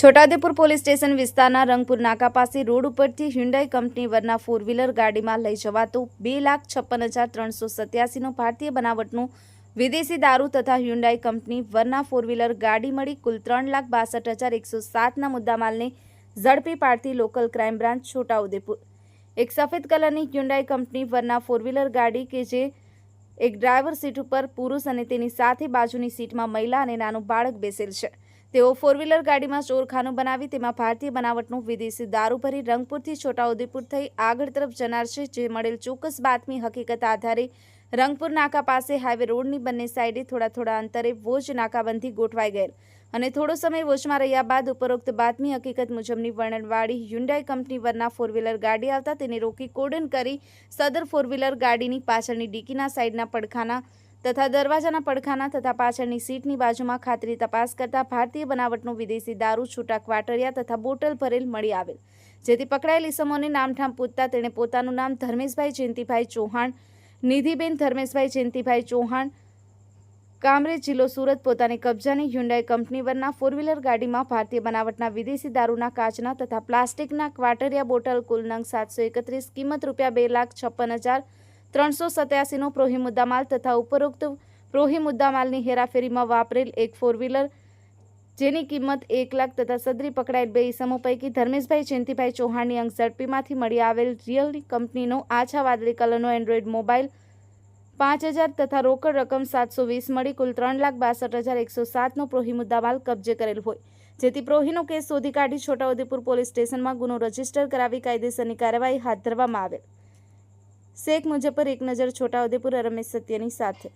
Chhota Udepur police station વિસ્તારના રંગપુર નાકા પાસે road ઉપરથી Hyundai company Verna four wheeler ગાડીમાં લઈ જવાતો બે લાખ છપ્પન હજાર ત્રણસો સત્યાસીનું ભારતીય બનાવટનું વિદેશી દારૂ તથા Hyundai company Verna four wheeler ગાડી મળી કુલ ત્રણ લાખ બાસઠ હજાર એકસો સાતના મુદ્દામાલને ઝડપી પાડતી લોકલ ક્રાઇમ બ્રાન્ચ છોટાઉદેપુર. એક સફેદ કલરની Hyundai company Verna four wheeler ગાડી કે જે એક ડ્રાઈવર સીટ ઉપર પુરુષ અને તેની સાથે બાજુની સીટમાં મહિલા અને નાનું બાળક બેસેલ છે. તેઓ ફોર વ્હીલર ગાડીમાં ચોરખાનું બનાવી, તેમાં ભારતીય બનાવટનું વિદેશી દારૂ ભરી રંગપુરથી છોટાઉદેપુર થઈ આગળ તરફ જનાર છે, જે મળેલ ચોક્કસ બાતમી હકીકત આધારે રંગપુર નાકા પાસે હાઈવે રોડની બંને સાઈડે થોડા થોડા અંતરે વોચ નાકાબંધી ગોઠવાઈ ગયેલ. અને થોડો સમય વોચમાં રહ્યા બાદ ઉપરોક્ત બાતમી હકીકત મુજબની વર્ણનવાળી Hyundai company Verna four wheeler ગાડી આવતા તેને રોકી કોર્ડન કરી સદર ફોર વ્હીલર ગાડીની પાછળની ડીકીના સાઈડના પડખાના તથા દરવાજાના પડખાના તથા પાછળની સીટની બાજુમાં ખાતરી તપાસ કરતા ભારતીય બનાવટનું વિદેશી દારૂ છૂટા ક્વાટરિયા તથા બોટલ ભરેલ મળી આવેલ. જેથી પકડાયેલ ઇસમોને નામઠામ પૂછતા તેણે પોતાનું નામ ધર્મેશભાઈ જયંતિભાઈ ચૌહાણ, નિધિબેન ધર્મેશભાઈ જયંતિભાઈ ચૌહાણ, કામરેજ જિલ્લો સુરત પોતાની કબજાની Hyundai company Verna four wheeler ગાડીમાં ભારતીય બનાવટના વિદેશી દારૂના કાચના તથા પ્લાસ્ટિકના ક્વાટરિયા બોટલ કુલ નંગ સાતસો એકત્રીસ કિંમત રૂપિયા બે લાખ છપ્પન હજાર ત્રણસો સત્યાસીનો પ્રોહી મુદ્દામાલ તથા ઉપરોક્ત પ્રોહી મુદ્દામાલની હેરાફેરીમાં વાપરેલ એક ફોર વ્હીલર જેની કિંમત એક લાખ તથા સદરી પકડાયેલ બે ઇસમો પૈકી ધર્મેશભાઈ જયંતિભાઈ ચૌહાણની અંગ ઝડપીમાંથી મળી આવેલ રિયલ કંપનીનો આછા વાદળી કલરનો એન્ડ્રોઈડ મોબાઈલ પાંચ હજાર તથા રોકડ રકમ સાતસો વીસ મળી કુલ ત્રણ લાખ બાસઠ હજાર એકસો સાતનો પ્રોહી મુદ્દામાલ કબજે કરેલ હોય. જેથી પ્રોહીનો કેસ શોધી કાઢી છોટાઉદેપુર પોલીસ સ્ટેશનમાં ગુનો રજિસ્ટર કરાવી કાયદેસરની કાર્યવાહી હાથ ધરવામાં આવેલ. શેખ મુજફ્ફર એક નજર છોટાઉદેપુર રમેશ સત્યની સાથે